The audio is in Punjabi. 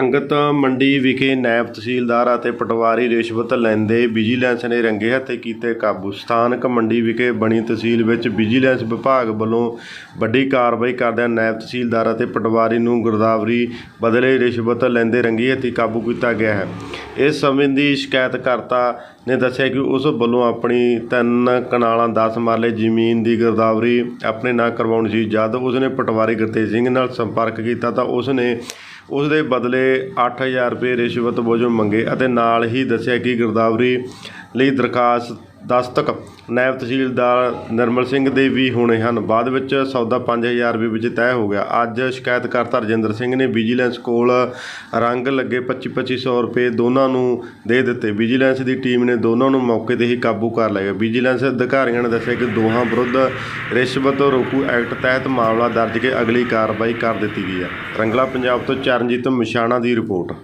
ਅੰਗਤ ਮੰਡੀ ਵਿਖੇ ਨਾਇਬ ਤਹਿਸੀਲਦਾਰ ਅਤੇ ਪਟਵਾਰੀ ਰਿਸ਼ਵਤ ਲੈਂਦੇ ਵਿਜੀਲੈਂਸ ਨੇ ਰੰਗੇ ਹੱਥੇ ਕੀਤੇ ਕਾਬੂ। ਸਥਾਨਕ ਮੰਡੀ ਵਿਖੇ ਬਣੀ ਤਹਿਸੀਲ ਵਿੱਚ ਵਿਜੀਲੈਂਸ ਵਿਭਾਗ ਵੱਲੋਂ ਵੱਡੀ ਕਾਰਵਾਈ ਕਰਦਿਆਂ ਨਾਇਬ ਤਹਿਸੀਲਦਾਰ ਅਤੇ ਪਟਵਾਰੀ ਨੂੰ ਗਿਰਦਾਵਰੀ ਬਦਲੇ ਰਿਸ਼ਵਤ ਲੈਂਦੇ ਰੰਗੀ ਹੱਥੀ ਕਾਬੂ ਕੀਤਾ ਗਿਆ ਹੈ। ਇਸ ਸੰਬੰਧੀ ਸ਼ਿਕਾਇਤਕਰਤਾ ਨੇ ਦੱਸਿਆ ਕਿ ਉਸ ਵੱਲੋਂ ਆਪਣੀ ਤਿੰਨ ਕਨਾਲਾਂ 10 ਮਰਲੇ ਜ਼ਮੀਨ ਦੀ ਗਿਰਦਾਵਰੀ ਆਪਣੇ ਨਾਂ ਕਰਵਾਉਣੀ ਸੀ ਜਦ ਉਸਨੇ ਪਟਵਾਰੀ ਗੁਰਤੇਜ ਸਿੰਘ ਨਾਲ ਸੰਪਰਕ ਕੀਤਾ ਤਾਂ ਉਸ ਨੇ ਉਸ ਦੇ ਬਦਲੇ 8000 ਰੁਪਏ ਰਿਸ਼ਵਤ ਵਜੋਂ ਮੰਗੇ ਅਤੇ ਨਾਲ ਹੀ ਦੱਸਿਆ ਕਿ ਗਿਰਦਾਵਰੀ ਲਈ ਦਰਖਾਸਤ ਦਸਤਕ। ਨਾਇਬ ਤਹਿਸੀਲਦਾਰ ਨਿਰਮਲ ਸਿੰਘ ਦੇ ਵੀ ਹੋਣੇ ਹਨ। ਬਾਅਦ ਵਿੱਚ ਸੌਦਾ 5000 ਰੁਪਏ ਵਿੱਚ ਤੈਅ ਹੋ ਗਿਆ। ਅੱਜ ਸ਼ਿਕਾਇਤਕਰਤਾ ਰਜਿੰਦਰ ਸਿੰਘ ਨੇ ਵਿਜੀਲੈਂਸ ਕੋਲ ਰੰਗ ਲੱਗੇ 25 2500 ਰੁਪਏ ਦੋਨਾਂ ਨੂੰ ਦੇ ਦਿੱਤੇ। ਵਿਜੀਲੈਂਸ ਦੀ ਟੀਮ ਨੇ ਦੋਨਾਂ ਨੂੰ ਮੌਕੇ ਤੇ ਹੀ ਕਾਬੂ ਕਰ ਲਿਆ। ਵਿਜੀਲੈਂਸ ਅਧਿਕਾਰੀਆਂ ਨੇ ਦੱਸਿਆ ਕਿ ਦੋਹਾਂ ਵਿਰੁੱਧ ਰਿਸ਼ਵਤ ਰੋਕੂ ਐਕਟ ਤਹਿਤ ਮਾਮਲਾ ਦਰਜ ਕੇ ਅਗਲੀ ਕਾਰਵਾਈ ਕਰ ਦਿੱਤੀ ਗਈ ਹੈ। ਰੰਗਲਾ ਪੰਜਾਬ ਤੋਂ ਚਰਨਜੀਤ ਮਿਸ਼ਾਣਾ ਦੀ ਰਿਪੋਰਟ।